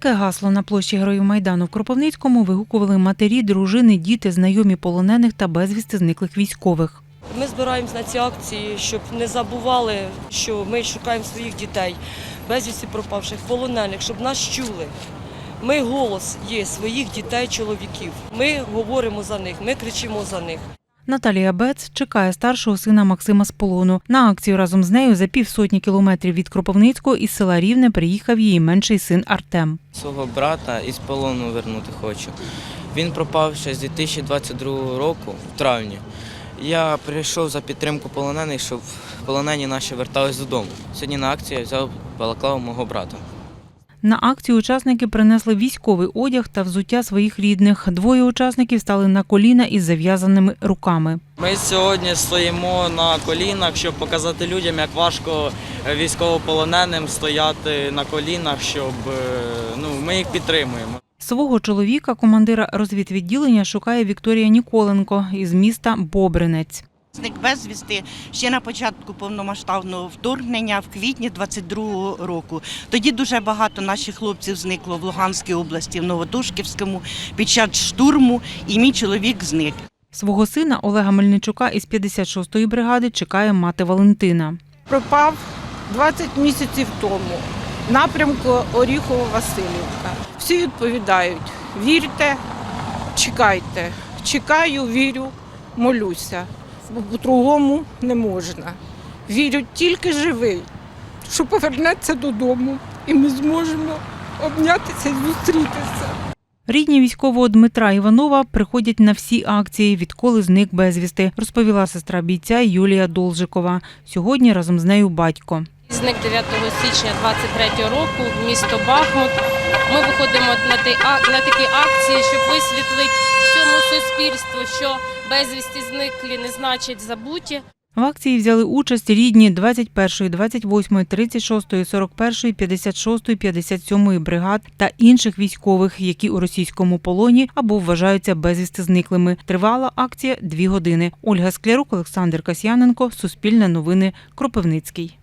Таке гасло на площі Героїв Майдану в Кропивницькому вигукували матері, дружини, діти, знайомі полонених та безвісти зниклих військових. Ми збираємось на ці акції, щоб не забували, що ми шукаємо своїх дітей, безвісті пропавших, полонених, щоб нас чули. Ми голос є своїх дітей, чоловіків. Ми говоримо за них, ми кричимо за них. Наталія Бец чекає старшого сина Максима з полону. На акцію разом з нею за півсотні кілометрів від Кропивницького із села Рівне приїхав її менший син Артем. Свого брата із полону вернути хочу. Він пропав ще з 2022 року, в травні. Я прийшов за підтримку полонених, щоб полонені наші вертались додому. Сьогодні на акції я взяв балаклаву мого брата. На акцію учасники принесли військовий одяг та взуття своїх рідних. Двоє учасників стали на коліна із зав'язаними руками. Ми сьогодні стоїмо на колінах, щоб показати людям, як важко військовополоненим стояти на колінах, щоб е, ну, ми їх підтримуємо. Свого чоловіка, командира розвідвідділення, шукає Вікторія Ніколенко із міста Бобринець. Зник безвісти ще на початку повномасштабного вторгнення в квітні 22-го року. Тоді дуже багато наших хлопців зникло в Луганській області, в Новотушківському під час штурму, і мій чоловік зник. Свого сина Олега Мельничука із 56-ї бригади чекає мати Валентина. пропав 20 місяців тому. Напрямку Оріхово-Василівка. Всі відповідають: вірте, чекайте. Чекаю, вірю, молюся. Бо по-другому не можна. Вірю тільки живий, що повернеться додому, і ми зможемо обнятися і зустрітися. Рідні військового Дмитра Іванова приходять на всі акції, відколи зник безвісти, розповіла сестра бійця Юлія Должикова. Сьогодні разом з нею батько. Зник 9 січня 23 року в місто Бахмут. Ми виходимо на, такі акції, щоб висвітлити суспільству, що безвісті зниклі не значить забуті. В акції взяли участь рідні 21, 28, 36, 41, 56, 57 бригад та інших військових, які у російському полоні або вважаються безвісти зниклими. Тривала акція дві години. Ольга Склярук, Олександр Касьяненко, Суспільне новини, Кропивницький.